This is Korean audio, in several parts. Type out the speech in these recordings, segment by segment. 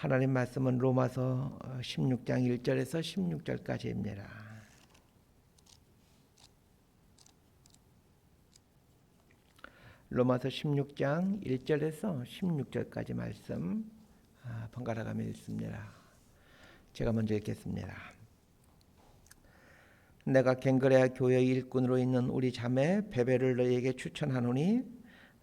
하나님 말씀은 로마서 16장 1절에서 16절까지입니다. 로마서 16장 1절에서 16절까지 말씀 아, 번갈아 가며 읽습니다. 제가 먼저 읽겠습니다. 내가 갱그레아 교회 일꾼으로 있는 우리 자매 베베를 너희에게 추천하노니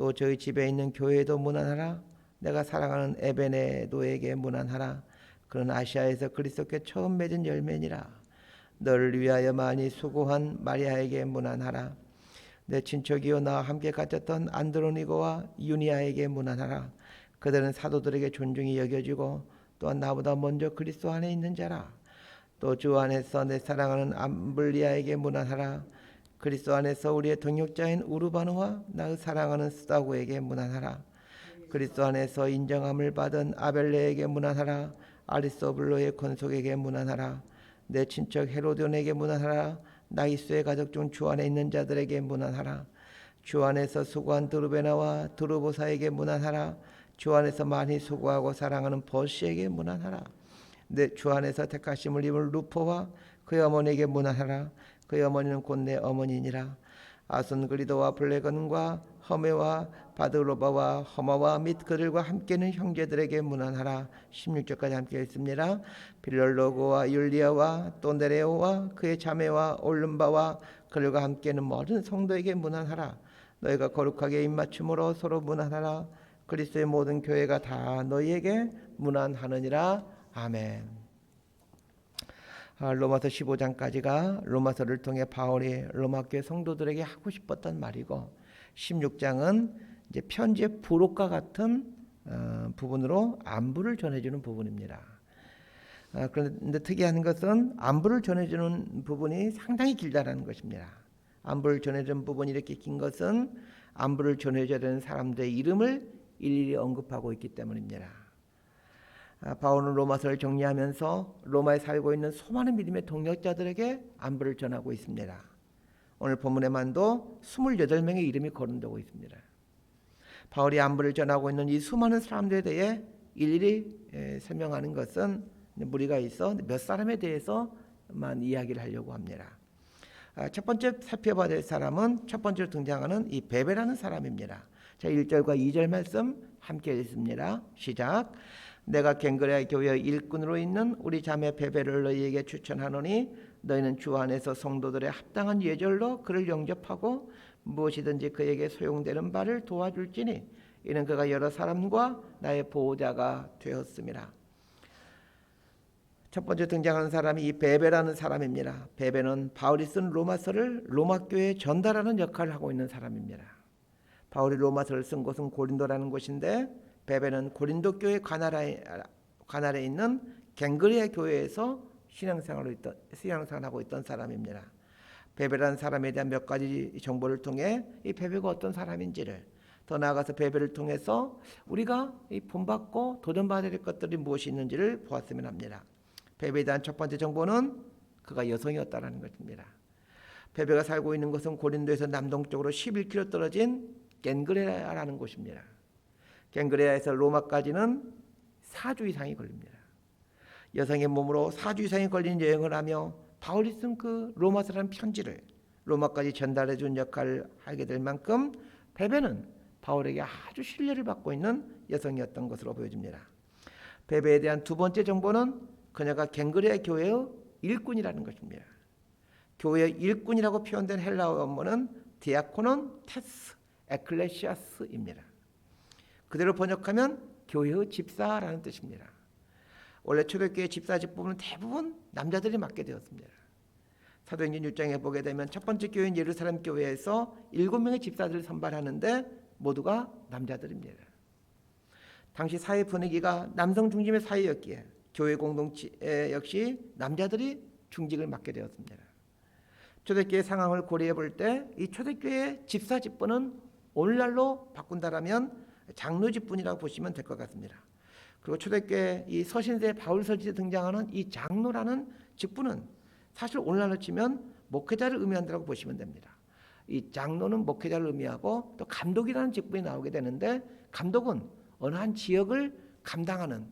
또 저희 집에 있는 교회도 문안하라. 내가 사랑하는 에베네도에게 문안하라. 그는 아시아에서 그리스도께 처음 맺은 열매니라. 너를 위하여 많이 수고한 마리아에게 문안하라. 내 친척이요 나와 함께 갇혔던 안드로니고와 유니아에게 문안하라. 그들은 사도들에게 존중이 여겨지고 또한 나보다 먼저 그리스도 안에 있는 자라. 또 주 안에서 내 사랑하는 암블리아에게 문안하라 그리스도 안에서 우리의 동역자인 우르바누와 나의 사랑하는 스다고에게 문안하라. 그리스도 안에서 인정함을 받은 아벨레에게 문안하라. 아리스토블로의 권속에게 문안하라. 내 친척 헤로돈에게 문안하라. 나이스의 가족 중 주 안에 있는 자들에게 문안하라. 주 안에서 수고한 드루베나와 드루보사에게 문안하라. 주 안에서 많이 수고하고 사랑하는 버시에게 문안하라. 내 주 안에서 택하심을 입은 루포와 그의 어머니에게 문안하라 그의 어머니는 곧 내 어머니니라. 아손 그리도와 블레건과 허메와 바드로바와 허마와 및 그들과 함께는 형제들에게 문안하라. 16절까지 함께 읽습니다. 빌럴로고와 율리아와 또 네레오와 그의 자매와 올름바와 그들과 함께는 모든 성도에게 문안하라. 너희가 거룩하게 입맞춤으로 서로 문안하라. 그리스도의 모든 교회가 다 너희에게 문안하느니라. 아멘. 아, 로마서 15장까지가 로마서를 통해 바울이 로마 교회 성도들에게 하고 싶었던 말이고 16장은 이제 편지의 부록과 같은 어, 부분으로 안부를 전해주는 부분입니다. 아, 그런데 특이한 것은 안부를 전해주는 부분이 상당히 길다라는 것입니다. 안부를 전해주는 부분이 이렇게 긴 것은 안부를 전해줘야 되는 사람들의 이름을 일일이 언급하고 있기 때문입니다. 아, 바울은 로마서를 정리하면서 로마에 살고 있는 수많은 믿음의 동력자들에게 안부를 전하고 있습니다. 오늘 본문에만도 28명의 이름이 거론되고 있습니다. 바울이 안부를 전하고 있는 이 수많은 사람들에 대해 일일이 에, 설명하는 것은 무리가 있어 몇 사람에 대해서만 이야기를 하려고 합니다. 아, 첫 번째 살펴봐야 될 사람은 첫 번째로 등장하는 이 베베라는 사람입니다. 자, 1절과 2절 말씀 함께 읽습니다. 시작. 내가 갱그레아 교회 일꾼으로 있는 우리 자매 베베를 너희에게 추천하노니 너희는 주 안에서 성도들의 합당한 예절로 그를 영접하고 무엇이든지 그에게 소용되는 바를 도와줄지니 이는 그가 여러 사람과 나의 보호자가 되었습니다. 첫 번째 등장하는 사람이 이 베베라는 사람입니다. 베베는 바울이 쓴 로마서를 로마 교회에 전달하는 역할을 하고 있는 사람입니다. 바울이 로마서를 쓴 곳은 고린도라는 곳인데 베베는 고린도 교회 관할에, 관할에 있는 갱그리아 교회에서 신앙생활을 있던 신앙생활하고 있던 사람입니다. 베베라는 사람에 대한 몇 가지 정보를 통해 이 베베가 어떤 사람인지를 더 나아가서 베베를 통해서 우리가 이 본받고 도전받아야 될 것들이 무엇이 있는지를 보았으면 합니다. 베베에 대한 첫 번째 정보는 그가 여성이었다라는 것입니다. 베베가 살고 있는 것은 고린도에서 남동쪽으로 11km 떨어진 겐그레라라는 곳입니다. 갱그레아에서 로마까지는 4주 이상이 걸립니다. 여성의 몸으로 4주 이상이 걸린 여행을 하며 바울이 쓴 그 로마서라는 편지를 로마까지 전달해 준 역할을 하게 될 만큼 베베는 바울에게 아주 신뢰를 받고 있는 여성이었던 것으로 보여집니다. 베베에 대한 두 번째 정보는 그녀가 갱그레아 교회의 일꾼이라는 것입니다. 교회의 일꾼이라고 표현된 헬라어 원문은 디아코논 테스 에클레시아스입니다. 그대로 번역하면 교회의 집사라는 뜻입니다. 원래 초대교회 집사 직분은 대부분 남자들이 맡게 되었습니다. 사도행전 6장에 보게 되면 첫 번째 교회인 예루살렘 교회에서 일곱 명의 집사들을 선발하는데 모두가 남자들입니다. 당시 사회 분위기가 남성 중심의 사회였기에 교회 공동체 역시 남자들이 중직을 맡게 되었습니다. 초대교회 상황을 고려해 볼 때 이 초대교회 집사 직분은 오늘날로 바꾼다라면 장로 직분이라고 보시면 될 것 같습니다. 그리고 초대교회 이 서신세 바울 서지에 등장하는 이 장로라는 직분은 사실 오늘날로 치면 목회자를 의미한다고 보시면 됩니다. 이 장로는 목회자를 의미하고 또 감독이라는 직분이 나오게 되는데 감독은 어느 한 지역을 감당하는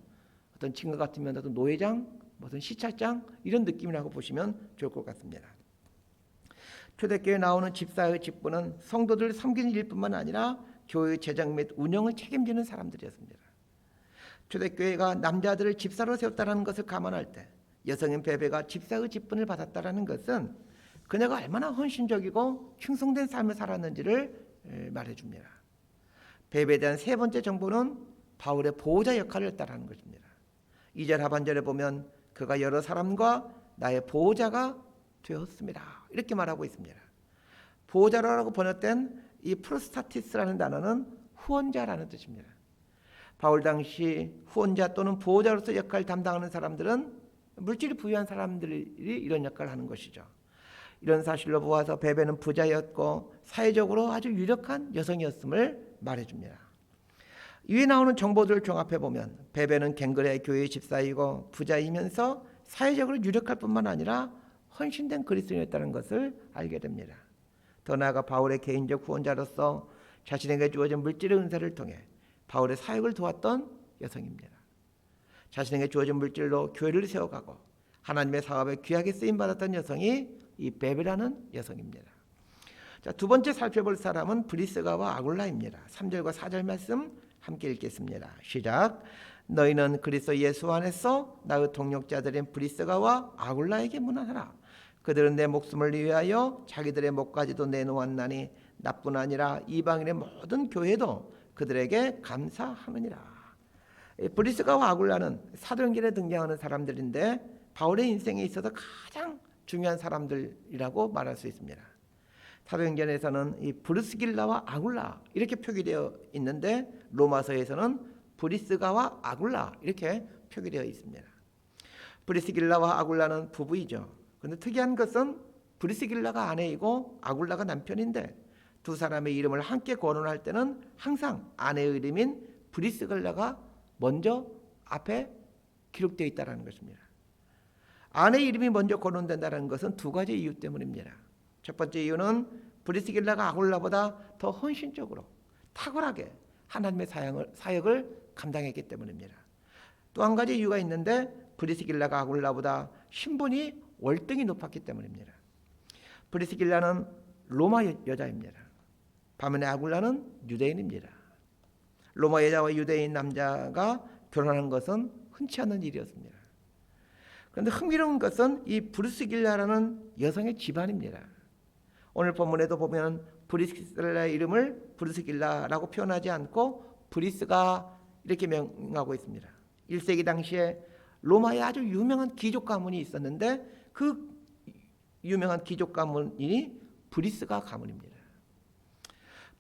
어떤 지금 같으면 어떤 노회장, 무슨 시찰장 이런 느낌이라고 보시면 좋을 것 같습니다. 초대교회 나오는 집사의 직분은 성도들 섬기는 일뿐만 아니라 교회 재정 및 운영을 책임지는 사람들이었습니다. 초대교회가 남자들을 집사로 세웠다는 것을 감안할 때 여성인 베베가 집사의 직분을 받았다는 것은 그녀가 얼마나 헌신적이고 충성된 삶을 살았는지를 말해줍니다. 베베에 대한 세 번째 정보는 바울의 보호자 역할을 했다는 것입니다. 2절 하반절에 보면 그가 여러 사람과 나의 보호자가 되었습니다. 이렇게 말하고 있습니다. 보호자라고 번역된 이 프로스타티스라는 단어는 후원자라는 뜻입니다. 바울 당시 후원자 또는 보호자로서 역할을 담당하는 사람들은 물질이 부유한 사람들이 이런 역할을 하는 것이죠. 이런 사실로 보아서 베베는 부자였고 사회적으로 아주 유력한 여성이었음을 말해줍니다. 위에 나오는 정보들을 종합해 보면 베베는 갱그레 교회 집사이고 부자이면서 사회적으로 유력할 뿐만 아니라 헌신된 그리스도인이었다는 것을 알게 됩니다. 더 나아가 바울의 개인적 후원자로서 자신에게 주어진 물질의 은사를 통해 바울의 사역을 도왔던 여성입니다. 자신에게 주어진 물질로 교회를 세워가고 하나님의 사업에 귀하게 쓰임 받았던 여성이 이 베베라는 여성입니다. 자, 두 번째 살펴볼 사람은 브리스가와 아굴라입니다. 3절과 4절 말씀 함께 읽겠습니다. 시작. 너희는 그리스도 예수 안에서 나의 동력자들인 브리스가와 아굴라에게 문안하라. 그들은 내 목숨을 위하여 자기들의 목까지도 내놓았나니 나뿐 아니라 이방인의 모든 교회도 그들에게 감사하느니라. 브리스가와 아굴라는 사도행전에 등장하는 사람들인데 바울의 인생에 있어서 가장 중요한 사람들이라고 말할 수 있습니다. 사도행전에서는 이 브루스길라와 아굴라 이렇게 표기되어 있는데 로마서에서는 브리스가와 아굴라 이렇게 표기되어 있습니다. 브리스길라와 아굴라는 부부이죠. 그런데 특이한 것은 브리스길라가 아내이고 아굴라가 남편인데 두 사람의 이름을 함께 거론할 때는 항상 아내의 이름인 브리스길라가 먼저 앞에 기록되어 있다는 것입니다. 아내 이름이 먼저 거론된다는 것은 두 가지 이유 때문입니다. 첫 번째 이유는 브리스길라가 아굴라보다 더 헌신적으로 탁월하게 하나님의 사역을, 사역을 감당했기 때문입니다. 또 한 가지 이유가 있는데 브리스길라가 아굴라보다 신분이 월등히 높았기 때문입니다. 브리스길라는 로마 여자입니다. 반면에 아굴라는 유대인입니다. 로마 여자와 유대인 남자가 결혼하는 것은 흔치 않은 일이었습니다. 그런데 흥미로운 것은 이 브루스길라라는 여성의 집안입니다. 오늘 본문에도 보면 브리스길라의 이름을 브루스길라라고 표현하지 않고 브리스가 이렇게 명하고 있습니다. 1세기 당시에 로마에 아주 유명한 귀족 가문이 있었는데 그 유명한 귀족 가문이 브리스가 가문입니다.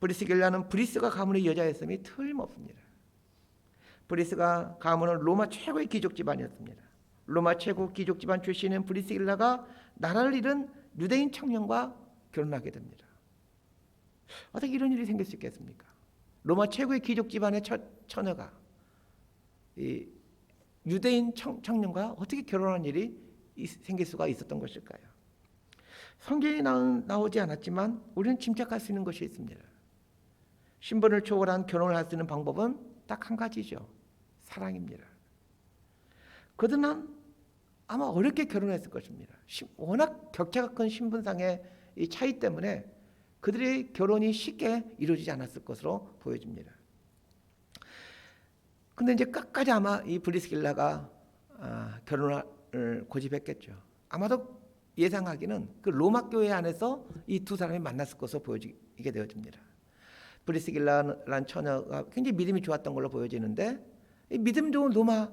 브리스길라는 브리스가 가문의 여자였음이 틀림없습니다. 브리스가 가문은 로마 최고의 귀족 집안이었습니다. 로마 최고 귀족 집안 출신인 브리스길라가 나라를 잃은 유대인 청년과 결혼하게 됩니다. 어떻게 이런 일이 생길 수 있겠습니까? 로마 최고의 귀족 집안의 처, 처녀가 이 유대인 청, 청년과 어떻게 결혼한 일이 생길 수가 있었던 것일까요? 성경에 나오지 않았지만 우리는 짐작할 수 있는 것이 있습니다. 신분을 초월한 결혼을 할 수 있는 방법은 딱 한 가지죠. 사랑입니다. 그들은 아마 어렵게 결혼했을 것입니다. 워낙 격차가 큰 신분상의 이 차이 때문에 그들의 결혼이 쉽게 이루어지지 않았을 것으로 보여집니다. 근데 이제 끝까지 아마 이 브리스길라가 아, 결혼을 고집했겠죠. 아마도 예상하기는 그 로마 교회 안에서 이 두 사람이 만났을 것으로 보여지게 되어집니다. 브리스길라라는 처녀가 굉장히 믿음이 좋았던 걸로 보여지는데 믿음 좋은 로마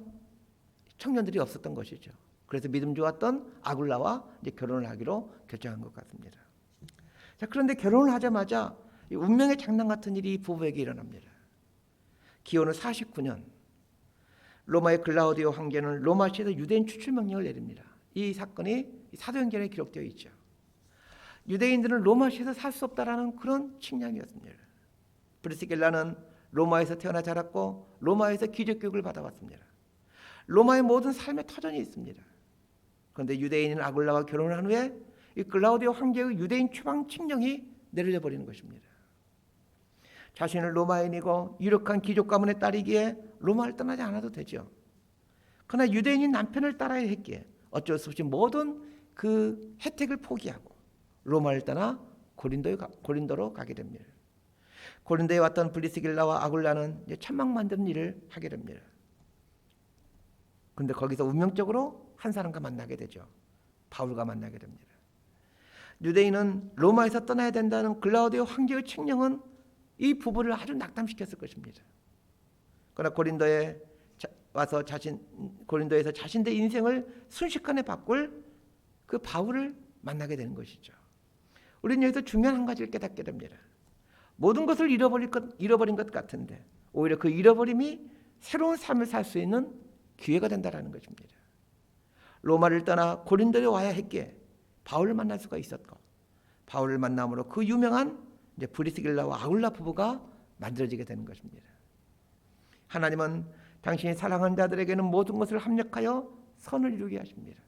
청년들이 없었던 것이죠. 그래서 믿음 좋았던 아굴라와 이제 결혼을 하기로 결정한 것 같습니다. 자, 그런데 결혼을 하자마자 운명의 장난 같은 일이 부부에게 일어납니다. 기원은 49년. 로마의 글라우디오 황제는 로마 시에서 유대인 추출 명령을 내립니다. 이 사건이 사도행전에 기록되어 있죠. 유대인들은 로마 시에서 살 수 없다라는 그런 측량이었습니다. 브리스길라는 로마에서 태어나 자랐고 로마에서 기적 교육을 받아왔습니다. 로마의 모든 삶의 터전이 있습니다. 그런데 유대인인 아굴라와 결혼을 한 후에 이 글라우디오 황제의 유대인 추방 칙령이 내려져 버리는 것입니다. 자신을 로마인이고 유력한 귀족 가문의 딸이기에 로마를 떠나지 않아도 되죠. 그러나 유대인인 남편을 따라야 했기에 어쩔 수 없이 모든 그 혜택을 포기하고 로마를 떠나 고린도에 가, 고린도로 가게 됩니다. 고린도에 왔던 블리스길라와 아굴라는 천막 만드는 일을 하게 됩니다. 그런데 거기서 운명적으로 한 사람과 만나게 되죠. 바울과 만나게 됩니다. 유대인은 로마에서 떠나야 된다는 글라우디오 황제의 칙령은 이 부부를 아주 낙담시켰을 것입니다. 그러나 고린도에 자, 와서 자신 고린도에서 자신의 인생을 순식간에 바꿀 그 바울을 만나게 되는 것이죠. 우리는 여기서 중요한 한 가지를 깨닫게 됩니다. 모든 것을 잃어버릴 것, 잃어버린 것 같은데 오히려 그 잃어버림이 새로운 삶을 살 수 있는 기회가 된다라는 것입니다. 로마를 떠나 고린도에 와야 했기에 바울을 만날 수가 있었고 바울을 만남으로 그 유명한 이제 브리스길라와 아울라 부부가 만들어지게 되는 것입니다. 하나님은 당신이 사랑하는 자들에게는 모든 것을 합력하여 선을 이루게 하십니다.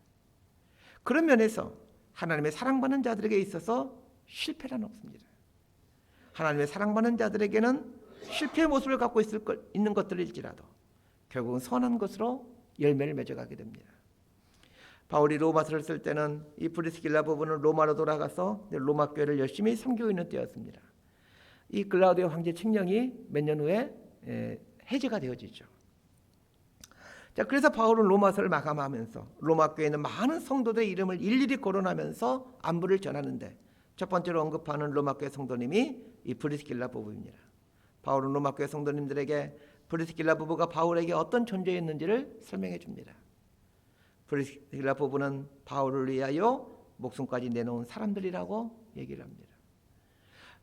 그런 면에서 하나님의 사랑받는 자들에게 있어서 실패란 없습니다. 하나님의 사랑받는 자들에게는 실패의 모습을 갖고 있을 것, 있는 것들일지라도 결국은 선한 것으로 열매를 맺어가게 됩니다. 바울이 로마서를 쓸 때는 이 브리스길라 부부는 로마로 돌아가서 로마 교회를 열심히 섬기고 있는 때였습니다. 이 글라우디오 황제 칙령이 몇 년 후에 해제가 되어지죠. 자, 그래서 바울은 로마서를 마감하면서 로마 교회에 있는 많은 성도들의 이름을 일일이 거론하면서 안부를 전하는데 첫 번째로 언급하는 로마 교회 성도님이 이 브리스길라 부부입니다. 바울은 로마 교회 성도님들에게 브리스길라 부부가 바울에게 어떤 존재였는지를 설명해 줍니다. 브리스길라 부부는 바울을 위하여 목숨까지 내놓은 사람들이라고 얘기를 합니다.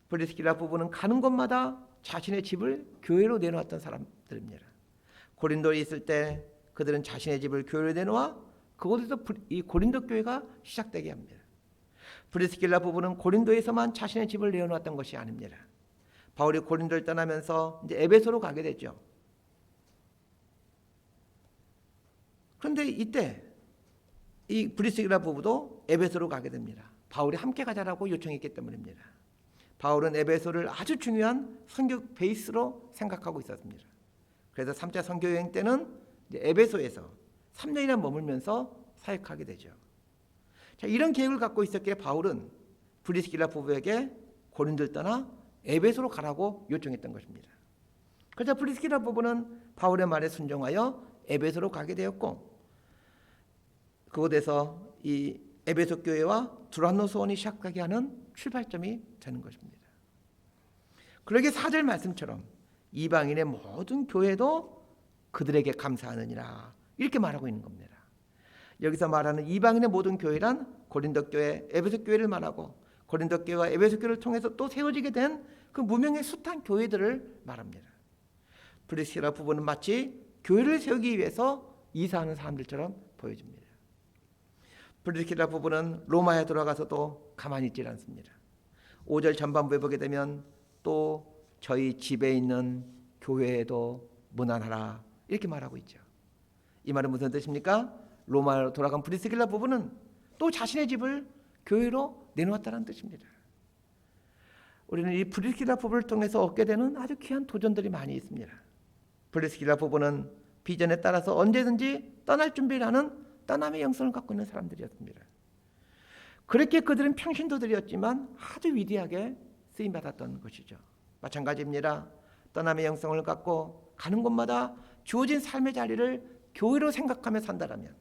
브리스길라 부부는 가는 곳마다 자신의 집을 교회로 내놓았던 사람들입니다. 고린도에 있을 때 그들은 자신의 집을 교회로 내놓아 그곳에서 이 고린도 교회가 시작되게 합니다. 브리스길라 부부는 고린도에서만 자신의 집을 내어놓았던 것이 아닙니다. 바울이 고린도를 떠나면서 이제 에베소로 가게 되죠. 그런데 이때 이 브리스길라 부부도 에베소로 가게 됩니다. 바울이 함께 가자라고 요청했기 때문입니다. 바울은 에베소를 아주 중요한 선교 베이스로 생각하고 있었습니다. 그래서 3차 선교 여행 때는 에베소에서 3년이나 머물면서 사역하게 되죠. 자, 이런 계획을 갖고 있었기에 바울은 브리스길라 부부에게 고린도를 떠나 에베소로 가라고 요청했던 것입니다. 그래서 브리스길라 부부는 바울의 말에 순종하여 에베소로 가게 되었고 그곳에서 이 에베소 교회와 두란노 소원이 시작하게 하는 출발점이 되는 것입니다. 그러게 사절 말씀처럼 이방인의 모든 교회도 그들에게 감사하느니라 이렇게 말하고 있는 겁니다. 여기서 말하는 이방인의 모든 교회란 고린도 교회, 에베소 교회를 말하고 고린도 교회와 에베소 교회를 통해서 또 세워지게 된 그 무명의 숱한 교회들을 말합니다. 브리스라 부부는 마치 교회를 세우기 위해서 이사하는 사람들처럼 보여집니다. 브리스라 부부는 로마에 돌아가서도 가만히 있지 않습니다. 5절 전반부에 보게 되면 또 저희 집에 있는 교회에도 무난하라 이렇게 말하고 있죠. 이 말은 무슨 뜻입니까? 로마로 돌아간 브리스길라 부부는 또 자신의 집을 교회로 내놓았다는 뜻입니다. 우리는 이 브리스길라 부부를 통해서 얻게 되는 아주 귀한 도전들이 많이 있습니다. 브리스길라 부부는 비전에 따라서 언제든지 떠날 준비를 하는 떠남의 영성을 갖고 있는 사람들이었습니다. 그렇게 그들은 평신도들이었지만 아주 위대하게 쓰임 받았던 것이죠. 마찬가지입니다. 떠남의 영성을 갖고 가는 곳마다 주어진 삶의 자리를 교회로 생각하며 산다라면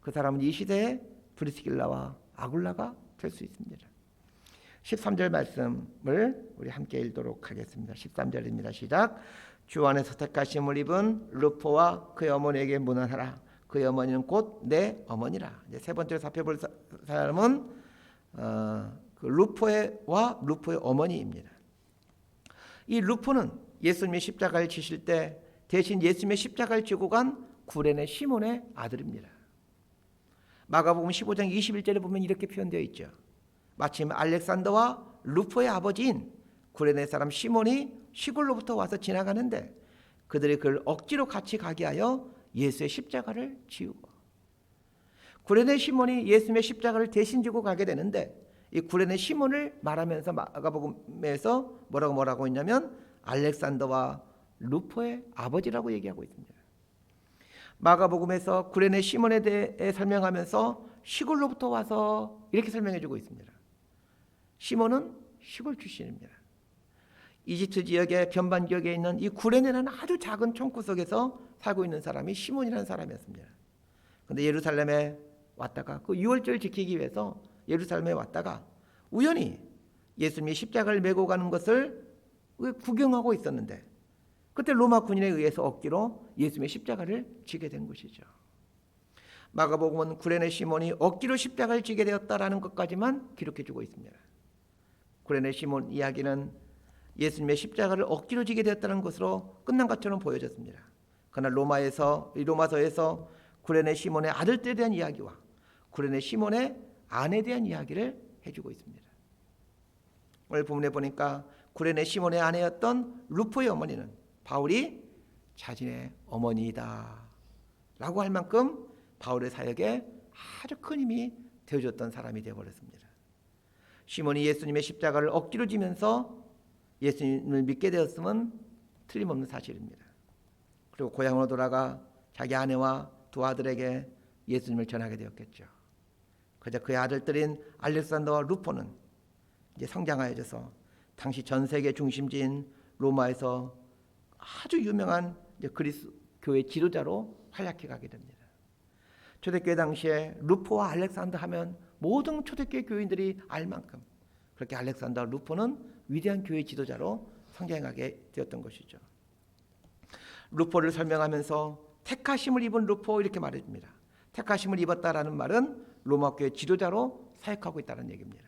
그 사람은 이 시대에 브리스길라와 아굴라가 될 수 있습니다. 13절 말씀을 우리 함께 읽도록 하겠습니다. 13절입니다. 시작. 주 안에서 택하심을 입은 루포와 그의 어머니에게 문안하라. 그의 어머니는 곧 내 어머니라. 이제 세 번째로 살펴볼 사람은 어, 그 루포와 루포의 어머니입니다. 이 루포는 예수님이 십자가를 지실 때 대신 예수님의 십자가를 지고 간 구레네 시몬의 아들입니다. 마가복음 15장 21절에 보면 이렇게 표현되어 있죠. 마침 알렉산더와 루포의 아버지인 구레네 사람 시몬이 시골로부터 와서 지나가는데 그들이 그를 억지로 같이 가게 하여 예수의 십자가를 지우고 구레네 시몬이 예수님의 십자가를 대신 지고 가게 되는데 이 구레네 시몬을 말하면서 마가복음에서 뭐라고 뭐라고 했냐면 알렉산더와 루포의 아버지라고 얘기하고 있습니다. 마가복음에서 구레네 시몬에 대해 설명하면서 시골로부터 와서 이렇게 설명해 주고 있습니다. 시몬은 시골 출신입니다. 이집트 지역의 변반 지역에 있는 이 구레네라는 아주 작은 총구석에서 살고 있는 사람이 시몬이라는 사람이었습니다. 그런데 예루살렘에 왔다가 그 유월절 지키기 위해서 예루살렘에 왔다가 우연히 예수님이 십자가를 메고 가는 것을 구경하고 있었는데 그때 로마 군인에 의해서 억지로 예수님의 십자가를 지게 된 것이죠. 마가복음은 구레네 시몬이 억지로 십자가를 지게 되었다라는 것까지만 기록해 주고 있습니다. 구레네 시몬 이야기는 예수님의 십자가를 억지로 지게 되었다는 것으로 끝난 것처럼 보여졌습니다. 그러나 로마에서 이 로마서에서 구레네 시몬의 아들들에 대한 이야기와 구레네 시몬의 아내에 대한 이야기를 해주고 있습니다. 오늘 본문에 보니까 구레네 시몬의 아내였던 루포의 어머니는 바울이 자신의 어머니이다 라고 할 만큼 바울의 사역에 아주 큰 힘이 되어줬던 사람이 되어버렸습니다. 시몬이 예수님의 십자가를 억지로 지면서 예수님을 믿게 되었음은 틀림없는 사실입니다. 그리고 고향으로 돌아가 자기 아내와 두 아들에게 예수님을 전하게 되었겠죠. 그저 그의 아들들인 알렉산더와 루포는 이제 성장하여져서 당시 전 세계 중심지인 로마에서 아주 유명한 그리스 교회 지도자로 활약해 가게 됩니다. 초대교회 당시에 루포와 알렉산더 하면 모든 초대교회 교인들이 알 만큼 그렇게 알렉산더 루포는 위대한 교회 지도자로 성장하게 되었던 것이죠. 루포를 설명하면서 택하심을 입은 루포 이렇게 말해줍니다. 택하심을 입었다라는 말은 로마 교회 지도자로 사역하고 있다는 얘기입니다.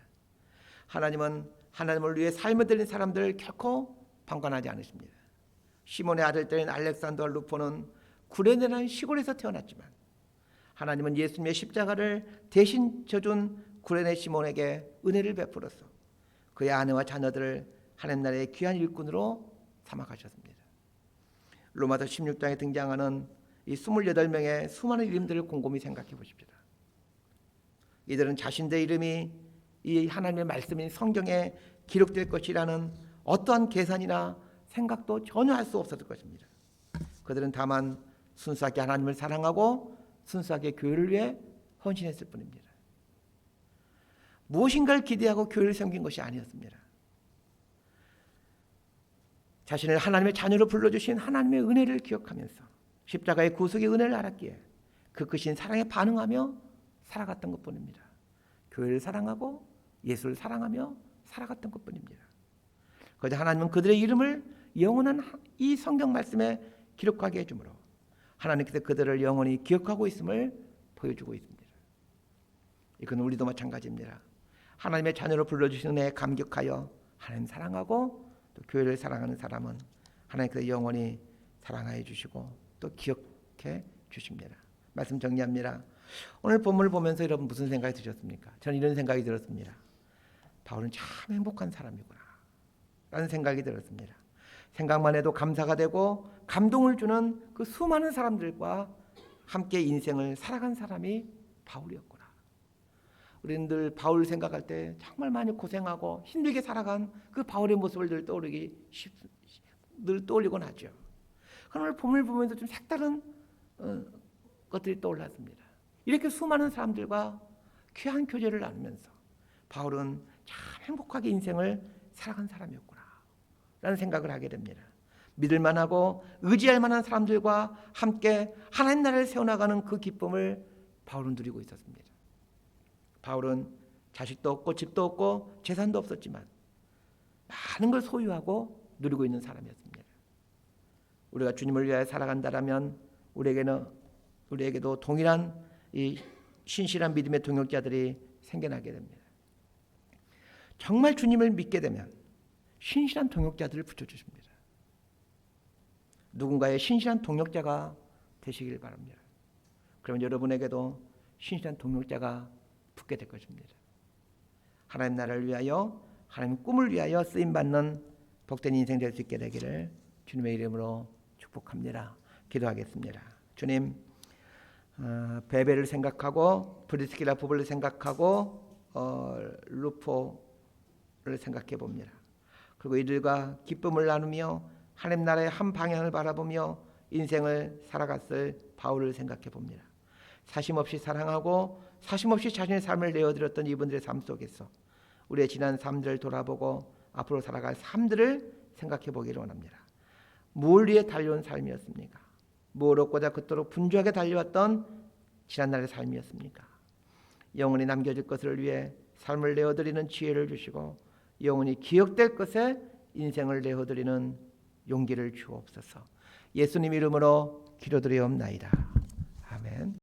하나님은 하나님을 위해 삶을 들인 사람들을 결코 방관하지 않으십니다. 시몬의 아들들인 알렉산더 루포는 구레네라는 시골에서 태어났지만 하나님은 예수님의 십자가를 대신 져준 구레네 시몬에게 은혜를 베풀어서 그의 아내와 자녀들을 하나님 나라의 귀한 일꾼으로 삼아 가셨습니다. 로마서 16장에 등장하는 이 28명의 수많은 이름들을 곰곰이 생각해 보십시다. 이들은 자신들의 이름이 이 하나님의 말씀인 성경에 기록될 것이라는 어떠한 계산이나 생각도 전혀 할 수 없었을 것입니다. 그들은 다만 순수하게 하나님을 사랑하고 순수하게 교회를 위해 헌신했을 뿐입니다. 무엇인가를 기대하고 교회를 섬긴 것이 아니었습니다. 자신을 하나님의 자녀로 불러주신 하나님의 은혜를 기억하면서 십자가의 구속의 은혜를 알았기에 그 크신 사랑에 반응하며 살아갔던 것뿐입니다. 교회를 사랑하고 예수를 사랑하며 살아갔던 것뿐입니다. 그저 하나님은 그들의 이름을 영원한 이 성경 말씀에 기록하게 해주므로 하나님께서 그들을 영원히 기억하고 있음을 보여주고 있습니다. 이건 우리도 마찬가지입니다. 하나님의 자녀로 불러주신 은혜에 감격하여 하나님 사랑하고 또 교회를 사랑하는 사람은 하나님께서 영원히 사랑하여 주시고 또 기억해 주십니다. 말씀 정리합니다. 오늘 본문을 보면서 여러분 무슨 생각이 드셨습니까? 저는 이런 생각이 들었습니다. 바울은 참 행복한 사람이구나. 라는 생각이 들었습니다. 생각만 해도 감사가 되고 감동을 주는 그 수많은 사람들과 함께 인생을 살아간 사람이 바울이었구나. 우리는 늘 바울 생각할 때 정말 많이 고생하고 힘들게 살아간 그 바울의 모습을 늘 떠오르기 쉽, 늘 떠올리곤 하죠. 그러나 봄을 보면서 좀 색다른 어, 것들이 떠올랐습니다. 이렇게 수많은 사람들과 귀한 교제를 나누면서 바울은 참 행복하게 인생을 살아간 사람이었구나. 라는 생각을 하게 됩니다. 믿을 만하고 의지할 만한 사람들과 함께 하나님 나라를 세워나가는 그 기쁨을 바울은 누리고 있었습니다. 바울은 자식도 없고 집도 없고 재산도 없었지만 많은 걸 소유하고 누리고 있는 사람이었습니다. 우리가 주님을 위하여 살아간다라면 우리에게는 우리에게도 동일한 이 신실한 믿음의 동역자들이 생겨나게 됩니다. 정말 주님을 믿게 되면 신실한 동역자들을 붙여주십니다. 누군가의 신실한 동력자가 되시길 바랍니다. 그러면 여러분에게도 신실한 동력자가 붙게 될 것입니다. 하나님 나라를 위하여 하나님 꿈을 위하여 쓰임 받는 복된 인생 될 수 있게 되기를 주님의 이름으로 축복합니다. 기도하겠습니다. 주님 어, 베베를 생각하고 브리스키라 부부를 생각하고 어, 루포를 생각해 봅니다. 그리고 이들과 기쁨을 나누며 하나님 나라의 한 방향을 바라보며 인생을 살아갔을 바울을 생각해 봅니다. 사심 없이 사랑하고 사심 없이 자신의 삶을 내어드렸던 이분들의 삶 속에서 우리의 지난 삶들을 돌아보고 앞으로 살아갈 삶들을 생각해 보기를 원합니다. 뭘 위해 달려온 삶이었습니까? 뭘 얻고자 그토록 분주하게 달려왔던 지난날의 삶이었습니까? 영원히 남겨질 것을 위해 삶을 내어드리는 지혜를 주시고 영원히 기억될 것에 인생을 내어드리는 용기를 주옵소서. 예수님 이름으로 기도드리옵나이다. 아멘.